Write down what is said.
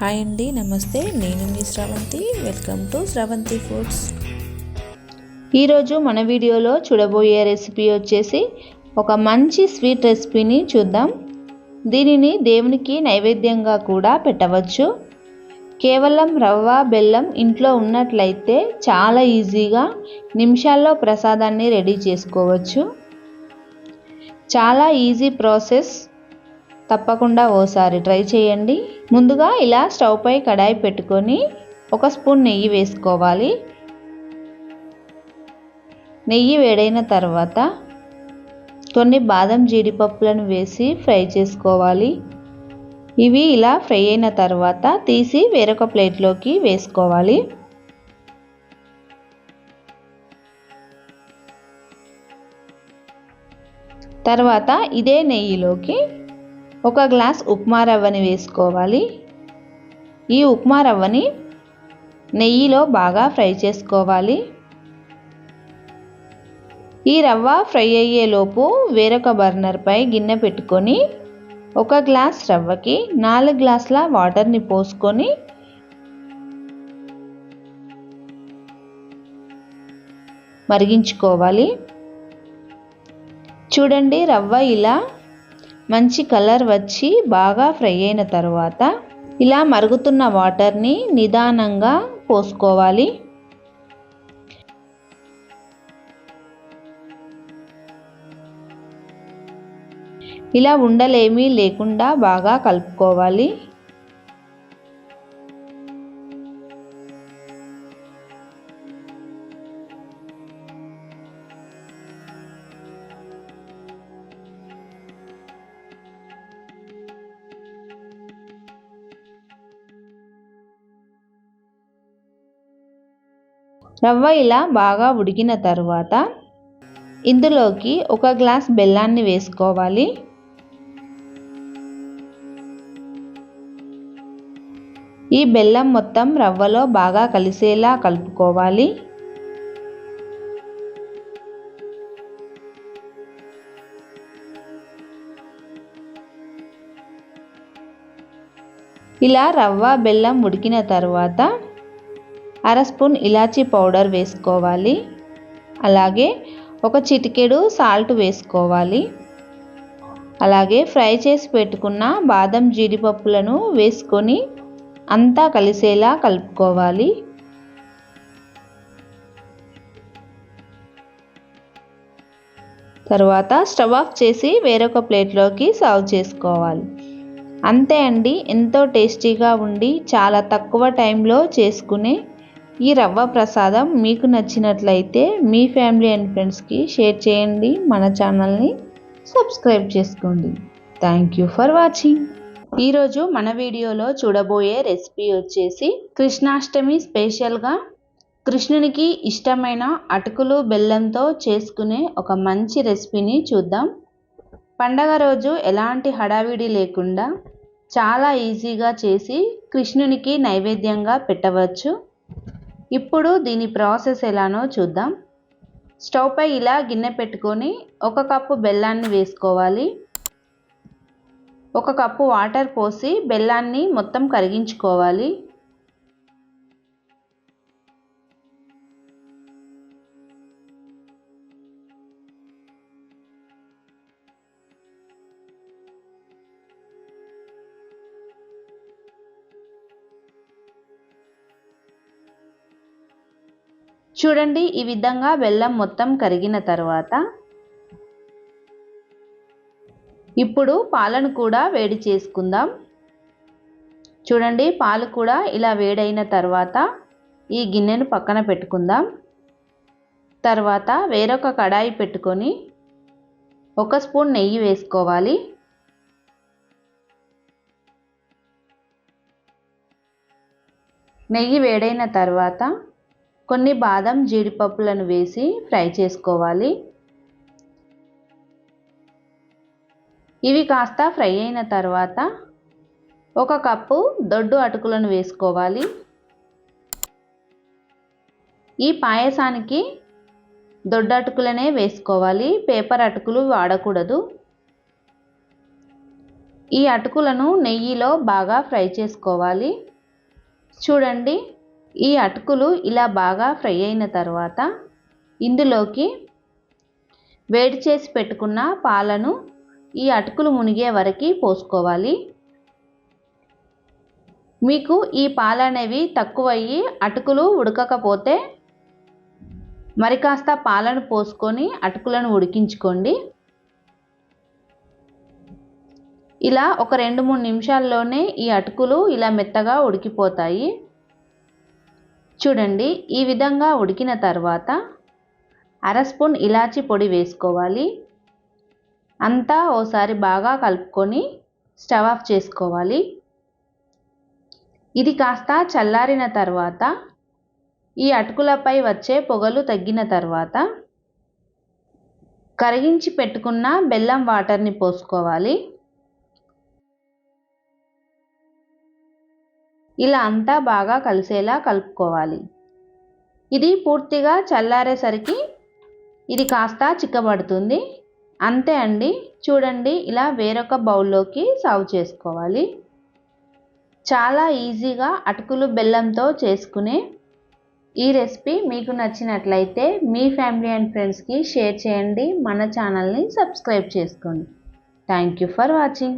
Hi అండి నమస్తే. నేను మీ Sravanthi. Welcome to Sravanthi foods ఈరోజు మన వీడియోలో చూడబోయే రెసిపీ వచ్చేసి ఒక మంచి స్వీట్ రెసిపీని చూద్దాం. దీనిని దేవునికి నైవేద్యంగా కూడా పెట్టవచ్చు. కేవలం రవ్వ బెల్లం ఇంట్లో ఉన్నట్లయితే చాలా ఈజీగా నిమిషాల్లో ప్రసాదాన్ని రెడీ చేసుకోవచ్చు. చాలా ఈజీ ప్రాసెస్. తప్పకుండా ఓసారి ట్రై చేయండి. ముందుగా ఇలా స్టవ్ పై కడాయి పెట్టుకొని ఒక స్పూన్ నెయ్యి వేసుకోవాలి. నెయ్యి వేడైన తర్వాత కొన్ని బాదం జీడిపప్పులను వేసి ఫ్రై చేసుకోవాలి. ఇవి ఇలా ఫ్రై అయిన తర్వాత తీసి వేరొక ప్లేట్లోకి వేసుకోవాలి. తర్వాత ఇదే నెయ్యిలోకి ఒక గ్లాస్ ఉప్మా రవ్వని వేసుకోవాలి. ఈ ఉప్మా రవ్వని నెయ్యిలో బాగా ఫ్రై చేసుకోవాలి. ఈ రవ్వ ఫ్రై అయ్యేలోపు వేరొక బర్నర్పై గిన్నె పెట్టుకొని ఒక గ్లాస్ రవ్వకి నాలుగు గ్లాసుల వాటర్ని పోసుకొని మరిగించుకోవాలి. చూడండి రవ్వ ఇలా మంచి కలర్ వచ్చి బాగా ఫ్రై అయిన తర్వాత ఇలా మరుగుతున్న వాటర్ని నిదానంగా పోసుకోవాలి. ఇలా ఉండలేమీ లేకుండా బాగా కలుపుకోవాలి. రవ్వ ఇలా బాగా ఉడికిన తర్వాత ఇందులోకి ఒక గ్లాస్ బెల్లాన్ని వేసుకోవాలి. ఈ బెల్లం మొత్తం రవ్వలో బాగా కలిసేలా కలుపుకోవాలి. ఇలా రవ్వ బెల్లం ఉడికిన తర్వాత అర స్పూన్ ఇలాచీ పౌడర్ వేసుకోవాలి. అలాగే ఒక చిటికెడు సాల్ట్ వేసుకోవాలి. అలాగే ఫ్రై చేసి పెట్టుకున్న బాదం జీడిపప్పులను వేసుకొని అంతా కలిసేలా కలుపుకోవాలి. తర్వాత స్టవ్ ఆఫ్ చేసి వేరొక ప్లేట్లోకి సర్వ్ చేసుకోవాలి. అంతే అండి. ఎంతో టేస్టీగా ఉండి చాలా తక్కువ టైంలో చేసుకునే ఈ రవ్వ ప్రసాదం మీకు నచ్చినట్లయితే మీ ఫ్యామిలీ అండ్ ఫ్రెండ్స్కి షేర్ చేయండి మన ఛానల్ని సబ్స్క్రైబ్ చేసుకోండి. థ్యాంక్ యూ ఫర్ వాచింగ్ ఈరోజు మన వీడియోలో చూడబోయే రెసిపీ వచ్చేసి కృష్ణాష్టమి స్పెషల్గా కృష్ణునికి ఇష్టమైన అటుకులు బెల్లంతో చేసుకునే ఒక మంచి రెసిపీని చూద్దాం. పండగ రోజు ఎలాంటి హడావిడి లేకుండా చాలా ఈజీగా చేసి కృష్ణునికి నైవేద్యంగా పెట్టవచ్చు. ఇప్పుడు దీని ప్రాసెస్ ఎలానో చూద్దాం. స్టవ్ పై ఇలా గిన్నె పెట్టుకొని ఒక కప్పు బెల్లాన్ని వేసుకోవాలి. ఒక కప్పు వాటర్ పోసి బెల్లాన్ని మొత్తం కరిగించుకోవాలి. చూడండి ఈ విధంగా బెల్లం మొత్తం కరిగిన తర్వాత ఇప్పుడు పాలను కూడా వేడి చేసుకుందాం. చూడండి పాలు కూడా ఇలా వేడైన తర్వాత ఈ గిన్నెను పక్కన పెట్టుకుందాం. తర్వాత వేరొక కడాయి పెట్టుకొని ఒక స్పూన్ నెయ్యి వేసుకోవాలి. నెయ్యి వేడైన తర్వాత కొన్ని బాదం జీడిపప్పులను వేసి ఫ్రై చేసుకోవాలి. ఇవి కాస్త ఫ్రై అయిన తర్వాత ఒక కప్పు దొడ్డు అటుకులను వేసుకోవాలి. ఈ పాయసానికి దొడ్డు అటుకులనే వేసుకోవాలి. పేపర్ అటుకులు వాడకూడదు. ఈ అటుకులను నెయ్యిలో బాగా ఫ్రై చేసుకోవాలి. చూడండి ఈ అటుకులు ఇలా బాగా ఫ్రై అయిన తర్వాత ఇందులోకి వేడి చేసి పెట్టుకున్న పాలను ఈ అటుకులు మునిగే వరకు పోసుకోవాలి. మీకు ఈ పాలు అనేవి తక్కువయ్యి అటుకులు ఉడకకపోతే మరి కాస్త పాలను పోసుకొని అటుకులను ఉడికించుకోండి. ఇలా ఒక రెండు మూడు నిమిషాల్లోనే ఈ అటుకులు ఇలా మెత్తగా ఉడికిపోతాయి. చూడండి ఈ విధంగా ఉడికిన తర్వాత అర స్పూన్ ఇలాచి పొడి వేసుకోవాలి. అంతా ఓసారి బాగా కలుపుకొని స్టవ్ ఆఫ్ చేసుకోవాలి. ఇది కాస్త చల్లారిన తర్వాత ఈ అటుకులపై వచ్చే పొగలు తగ్గిన తర్వాత కరిగించి పెట్టుకున్న బెల్లం వాటర్ని పోసుకోవాలి. ఇలా అంతా బాగా కలిసేలా కలుపుకోవాలి. ఇది పూర్తిగా చల్లారేసరికి ఇది కాస్త చిక్కబడుతుంది. అంతే అండి. చూడండి ఇలా వేరొక బౌల్లోకి సర్వ్ చేసుకోవాలి. చాలా ఈజీగా అటుకులు బెల్లంతో చేసుకునే ఈ రెసిపీ మీకు నచ్చినట్లయితే మీ ఫ్యామిలీ అండ్ ఫ్రెండ్స్కి షేర్ చేయండి. మన ఛానల్ని సబ్స్క్రైబ్ చేసుకోండి. Thank you for watching.